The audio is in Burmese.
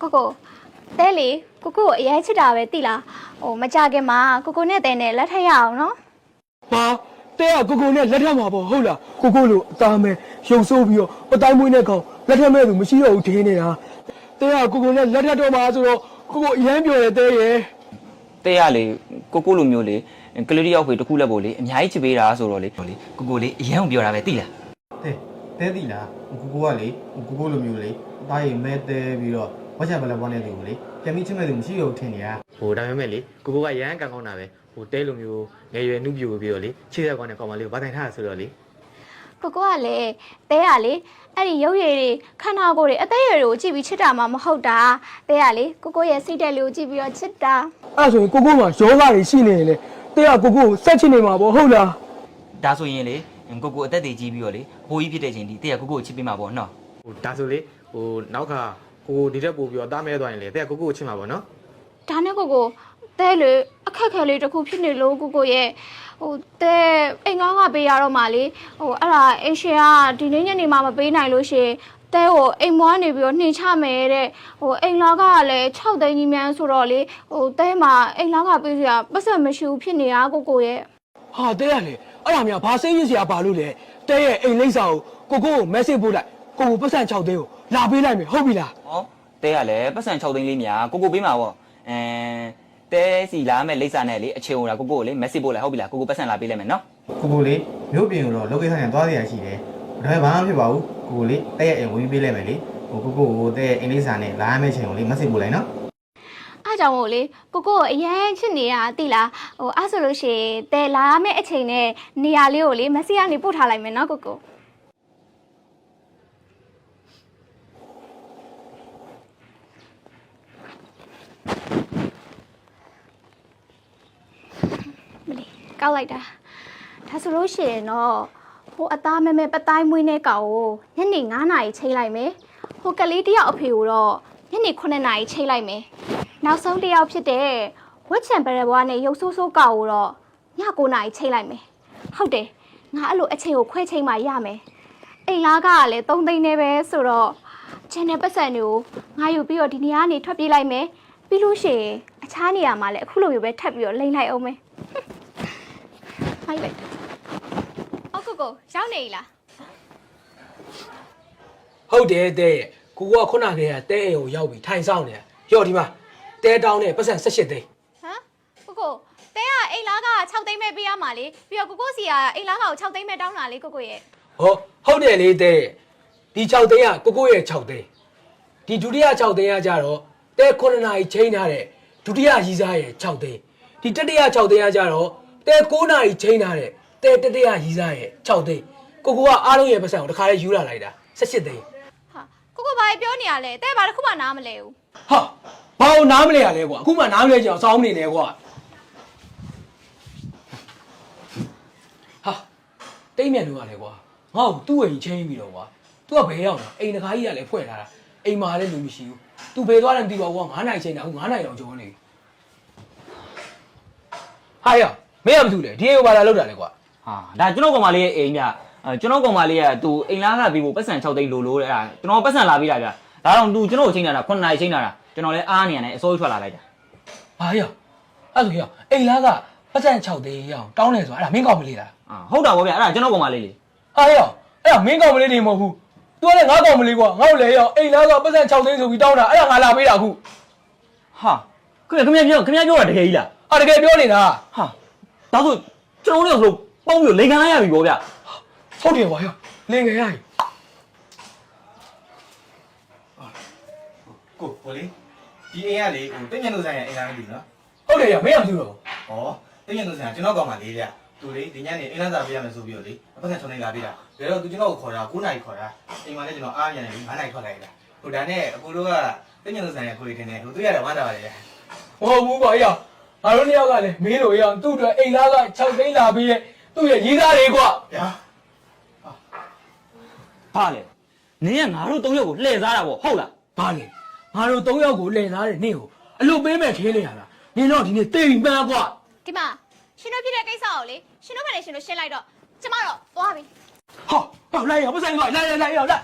ကိုကိုတဲလေကိုကိုကိုအရေးချစ်တာပဲတိလားဟိုမကြခင်မှာကိုကိုနဲ့တဲနဲ့လက်ထပ်ရအောင်နော်ဟာတဲ့ကကိုကိုနဲ့လက်ထပ်မှာပေါ့ဟုတ်လားကိုကိုလိုအသားမဲရုံဆိုးပြီးတော့အတိုင်းမွေးနဲ့ကောင်လက်ထပ်မဲ့သူမရှိတော့ဘူးထင်းနေတာတဲ့ကကိုကိုနဲ့လက်ထပ်တော့မှာဆိုတော့ကိုကိုအရန်ပြောတယ်တဲ့ရဲ့တဲ့ရလေကိုကိုလိုမျိုးလေကလေးတယောက်ဖေတစ်ခုလက်ဖို့လေအများကြီးချစ်ပေးတာဆိုတော့လေကိုကိုလေအရန်ကိုပြောတာပဲသိလားတဲ့တဲသီလားကိုကိုကလေကိုကိုလိုမျိုးလေအသားရိမဲတဲပြီးတော့ ဝက်ချပလက်ပွားနေတယ်ကိုလေပြန်ပြီးချစ်မဲ့သူမရှိတော့ထင်နေတာဟိုဒါပေမဲ့လေကိုကိုကရဟန်းကန်ကောင်းတာပဲဟိုတဲလိုမျိုးငယ်ရွယ်နှုတ်ပြိုပြီးတော့လေချစ်တဲ့ကောင်နဲ့ကောင်မလေးကိုဗာတိုင်ထားရဆိုတော့လေကိုကိုကလည်းတဲကလေအဲ့ဒီရုပ်ရည်တွေခန္ဓာကိုယ်တွေအသက်အရွယ်တွေကိုကြည့်ပြီးချစ်တာမှမဟုတ်တာတဲကလေကိုကိုရဲ့စိတ်ဓာတ်လေးကိုကြည့်ပြီးတော့ချစ်တာအဲ့ဆိုရင်ကိုကိုမှာယောဂတွေရှိနေရင်လေတဲ့ကကိုကိုကိုဆက်ချင်နေမှာပေါ့ဟုတ်လားဒါဆိုရင်လေကိုကိုအသက်တည်ကြီးပြီးတော့လေဘိုးကြီးဖြစ်တဲ့ချိန်ဒီတဲ့ရကိုကိုကိုချစ်ပေးမှာပေါ့နော်ဟိုဒါဆိုလေဟိုနောက်ခါ ကိုကိုဒီတက်ပို့ပြီးတော့တားမဲသွားရင်လေတဲကကိုကိုကိုချစ်မှာပေါ့နော်ဒါနဲ့ကိုကိုတဲလေအခက်ခဲလေးတစ်ခုဖြစ်နေလို့ကိုကိုရဲ့ဟိုတဲအိမ်ကောင်းကပေးရတော့မှလေဟိုအဲ့ဒါအိမ်ရှင်ကဒီနေ့ညနေမှမပေးနိုင်လို့ရှရင်တဲကိုအိမ်မွားနေပြီးတော့နှင်ချမယ်တဲ့ဟိုအိမ်လာကလည်း6သိန်းကြီးမြန်းဆိုတော့လေဟိုတဲမှာအိမ်လာကပေးစရာပတ်စံမရှိဘူးဖြစ်နေတာကိုကိုရဲ့ဟာတဲ့ကလေအဲ့ဒါများဘာစိတ်ရစရာပါလို့လဲတဲ့ရဲ့အိမ်လိမ့်စာကိုကိုကိုကို message ပို့လိုက် ကိုကိုပတ်စံ6သိန်းကိုလာပေးလိုက်မယ်ဟုတ်ပြီလားဟောတဲ့ရလေပတ်စံ6သိန်းလေးများကိုကိုပေးမှာပေါ့အဲတဲစီလာမဲ့လိပ်စာနဲ့လေအချိန်ဟိုတာကိုကိုကိုလေ message ပို့လိုက်ဟုတ်ပြီလားကိုကိုပတ်စံလာပေးလိုက်မယ်နော်ကိုကိုလေမြို့ပြင်ကိုတော့လောကိစ္စနဲ့သွားရရရှိတယ်ဒါပေမဲ့ဘာမှမဖြစ်ပါဘူးကိုကိုလေတဲရဲ့အိမ်ဝင်ပေးလိုက်မယ်လေဟိုကိုကိုကိုတဲရဲ့အင်္ဂလိပ်စာနဲ့လာရမယ့်ချိန်ကိုလေမက်ဆေ့ပို့လိုက်နော်အားကြောင့်မို့လေကိုကိုကိုအရန်ချစ်နေရတိလားဟိုအားဆိုလို့ရှိရင်တဲလာရမယ့်အချိန်နဲ့နေရာလေးကိုလေမက်ဆေ့ကနေပို့ထားလိုက်မယ်နော်ကိုကို ကောက်လိုက်တာဒါဆိုလို့ရှိရင်တော့ဟိုအသားမဲမဲပတိုင်းမွေးနဲ့ကောင်ကိုညနေ9နာရီချိန်လိုက်မယ်ဟိုကလေးတယောက်အဖေကိုတော့ညနေ9နာရီချိန်လိုက်မယ်နောက်ဆုံးတယောက်ဖြစ်တဲ့ဝက်ချန်ပရဘွားနဲ့ရုပ်ဆိုးဆိုးကောင်ကိုတော့ည9နာရီချိန်လိုက်မယ်ဟုတ်တယ်ငါအဲ့လိုအချိန်ကိုခွဲချိန်မှရမယ်အိမ်လားကလည်း3သိန်းနဲ့ပဲဆိုတော့ channel ပတ်စံတွေကိုငါယူပြီးတော့ဒီနေရာကနေထွက်ပြေးလိုက်မယ်ပြီးလို့ရှိရင်အခြားနေရာမှာလည်းအခုလိုမျိုးပဲထပ်ပြီးတော့လိမ့်လိုက်အောင်မယ် ဟိုက်လိုက်အော်ကိုကိုရောက်နေ ਈ လားဟုတ်တယ်တဲ့ရဲ့ကိုကခုနကတည်းကတဲအိမ်ကိုရောက်ပြီးထိုင်ဆောင်နေတာရော့ဒီမှာတဲတောင်းနဲ့ပတ်စံ18သိန်းဟမ်ကိုကိုတဲကအိမ်လားက6သိန်းပဲပေးရမှာလေပြီးတော့ကိုကိုစီကအိမ်လားကကို6သိန်းပဲတောင်းတာလေကိုကိုရဲ့ဟောဟုတ်တယ်လေတဲ့ရဲ့ဒီ6သိန်းကကိုကိုရဲ့6သိန်းဒီဒုတိယ6သိန်းကကြတော့တဲ9နာရီချိန်ထားတဲ့ဒုတိယရီးစားရဲ့6သိန်းဒီတတိယ6သိန်းကကြတော့ တဲ9နာရီချိန်ထားတဲ့တဲတတိယရီးစားရဲ့6သိန်းကိုကိုကအားလုံးရဲ့ပတ်စံကိုတစ်ခါလေးယူလာလိုက်တာ18သိန်းဟာကိုကိုဘာပြောနေရလဲတဲဘာတစ်ခုမှနားမလဲဘူးဟာဘာလို့နားမလဲရလဲကွာအခုမှနားမလဲကြအောင်စောင်းနေတယ်ကွာဟာတိတ်မြတ်လို့ရတယ်ကွာငါ့ကိုသူ့အိမ်ချင်းပြီးတော့ကွာသူကဘယ်ရောက်လဲအိမ်တခါကြီးကလည်းဖွဲ့ထားတာအိမ်မှာလည်းလူမရှိဘူးသူဘယ်သွားလဲမသိပါဘူးကွာ9နိုင်ချိန်တာအခု9နိုင်တော့ကျော်နေပြီဟာရ မင်းကမသိလေဒီအိမ်ကိုဘာလာလောက်တာလဲကွာဟာဒါကျွန်တော်ကောင်မလေးရဲ့အိမ်ဗျအဲကျွန်တော်ကောင်မလေးကသူအိမ်လားကပြီးဖို့ပတ်စံ6သိန်းလိုလိုတဲ့အဲ့ဒါကျွန်တော်ပတ်စံလာပေးတာဗျဒါတော့သူကျွန်တော်ကိုချိန်တာတာ9နာရီချိန်တာတာကျွန်တော်လည်းအားနေရတယ်အစိုးရထွက်လာလိုက်တာဟာရအဲ့ဆိုရအိမ်လားကပတ်စံ6သိန်းရအောင်တောင်းနေဆိုအဲ့ဒါမင်းကောင်းမလေးလားအာဟုတ်တာဗောဗျအဲ့ဒါကျွန်တော်ကောင်မလေးလေဟာရအဲ့ဒါမင်းကောင်းမလေးနေမဟုတ်ဘူး तू ကလည်းငါကောင်းမလေးကွာငါ့ကိုလည်းရအောင်အိမ်လားကပတ်စံ6သိန်းဆိုပြီးတောင်းတာအဲ့ဒါငါလာပေးတာအခုဟာခင်ဗျခင်ဗျပြောခင်ဗျပြောတာတကယ်ကြီးလားအာတကယ်ပြောနေတာဟာ ဒါဆိုကျွန်တော်တို့ကဆိုပေါင်းပြီးလိန်ခံလိုက်ရပြီဗောဗျဟုတ်တယ်ကွာရလင်ငယ်ရည်ကိုကိုလေဒီအိမ်ကလေဟိုတင်းညံတို့ဆိုင်ရဲ့အိမ်လားမသိဘူးနော်ဟုတ်တယ်ရမင်းကမသိတော့ဩတင်းညံတို့ဆိုင်ကကျွန်တော်ကောင်မလေးဗျသူလေဒီညနေအင်္ဂလန်စာပေးရမယ်ဆိုပြီးတော့လေအပတ်စံချုံနေလာပေးတာဒါတော့သူကျွန်တော်ကိုခေါ်တာ9နာရီခေါ်တာအိမ်မှာလည်းကျွန်တော်အားရနေပြီ9နာရီခေါ်လိုက်တာဟိုဒါနဲ့အကိုတို့ကတင်းညံတို့ဆိုင်ရဲ့ကိုလေးထင်းနေဟိုသူရတယ်ဝမ်းတာပါလေမဟုတ်ဘူးကွာရ ငါတို့နှစ်ယောက်ကလည်းမင်းတို့ရအောင်သူ့အတွက်အိမ်လားက6သိန်းလာပေးရဲ့သူ့ရဲ့ရေးသားတွေကွာဗျာဘာလဲနင်းကငါတို့၃ယောက်ကိုလှည့်စားတာဗောဟုတ်လားဘာလဲငါတို့၃ယောက်ကိုလည်သားတဲ့နေ့ကိုအလုပ်ပေးမဲ့ခင်းနေရတာနင်တော့ဒီနေ့တိတ်မှန်းကွာဒီမှာရှင်တို့ဖြစ်တဲ့ကိစ္စကိုလေရှင်တို့ကလည်းရှင်တို့ရှင်းလိုက်တော့ကျမတော့သွားပြီဟောဟောလိုက်ရပတ်စံကွာလိုက်လိုက်လိုက်ရလိုက်